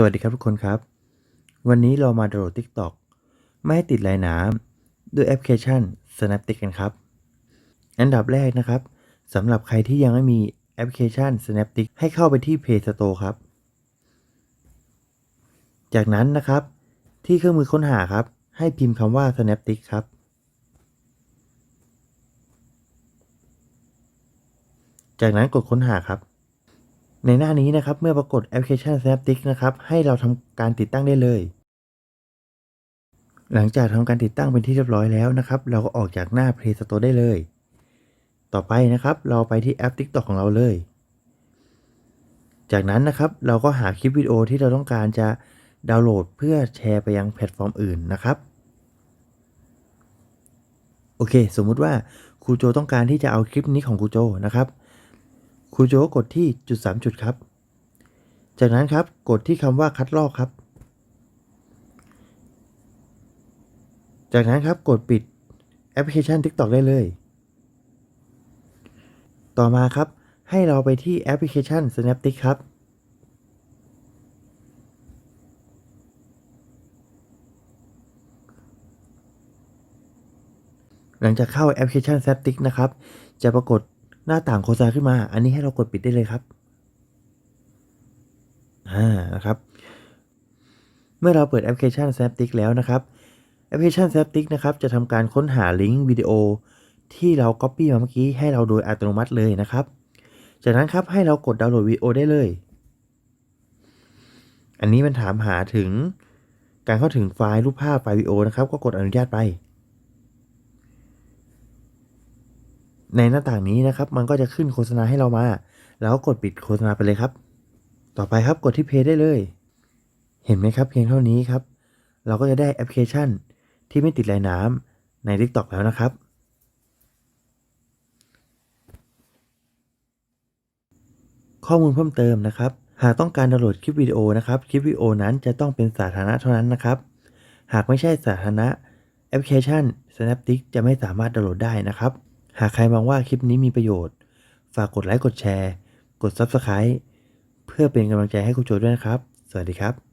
สวัสดีครับทุกคนครับ วันนี้เรามาดโหลด TikTok ไม่ให้ติดลายน้ำด้วยแอปพลิเคชัน Snaptic กันครับ อันดับแรกนะครับสำหรับใครที่ยังไม่มีแอปพลิเคชัน Snaptic ให้เข้าไปที่ Play Store ครับ จากนั้นนะครับ ที่เครื่องมือค้นหาครับ ให้พิมพ์คำว่า Snaptic ครับ จากนั้นกดค้นหาครับ ในหน้านี้นะครับ เมื่อปรากฏแอปพลิเคชัน Snaptic นะครับ ให้เราทำการติดตั้งได้เลย หลังจากทำการติดตั้งเป็นที่เรียบร้อยแล้วนะครับ เราก็ออกจากหน้า Play Store ได้เลย ต่อไปนะครับ เราไปที่แอป TikTok ของเราเลย จากนั้นนะครับ เราก็หาคลิปวิดีโอที่เราต้องการจะดาวน์โหลดเพื่อแชร์ไปยังแพลตฟอร์มอื่นนะครับ โอเค สมมุติว่าครูโจต้องการที่จะเอาคลิปนี้ของครูโจนะครับ ครูโจก็กดที่จุด 3 จุดครับ จากนั้นครับกดที่คำว่าคัดลอกครับ จากนั้นครับกดปิดแอปพลิเคชัน TikTok ได้เลย ต่อมาครับให้เราไปที่แอปพลิเคชัน Snaptic ครับ หลังจากเข้าแอปพลิเคชัน Snaptic นะครับ จะปรากฏ หน้าต่างโฆษณาขึ้นมา อันนี้ให้เรากดปิดได้เลยครับอ่านะครับ เมื่อเราเปิดแอปพลิเคชัน Snaptic แล้วนะครับ แอปพลิเคชัน Snaptic นะครับ จะทำการค้นหาลิงก์วิดีโอที่เรา Copy มาเมื่อกี้ให้เราโดยอัตโนมัติเลยนะครับ จากนั้นครับให้เรากดดาวน์โหลดวิดีโอได้เลย อันนี้มันถามหาถึงการเข้าถึงไฟล์รูปภาพไฟล์วิดีโอนะครับ ก็กดอนุญาตไป ในหน้าต่างนี้นะครับ มันก็จะขึ้นโฆษณาให้เรามา แล้วก็กดปิดโฆษณาไปเลยครับ ต่อไปครับกดที่เพย์ได้เลย เห็นไหมครับ เพียงเท่านี้ครับ เราก็จะได้แอปพลิเคชันที่ไม่ติดลายน้ำใน TikTok แล้วนะครับ ข้อมูลเพิ่มเติมนะครับ หากต้องการดาวน์โหลดคลิปวิดีโอนะครับคลิปวิดีโอนั้นจะต้องเป็นสาธารณะเท่านั้นนะครับ หากไม่ใช่สาธารณะแอปพลิเคชัน Snaptic จะไม่สามารถดาวน์โหลดได้นะครับ หากใครมองว่าคลิปนี้มีประโยชน์ ฝากกดไลค์กดแชร์ กด Subscribe เพื่อเป็นกำลังใจให้ครูโจด้วยนะครับ สวัสดีครับ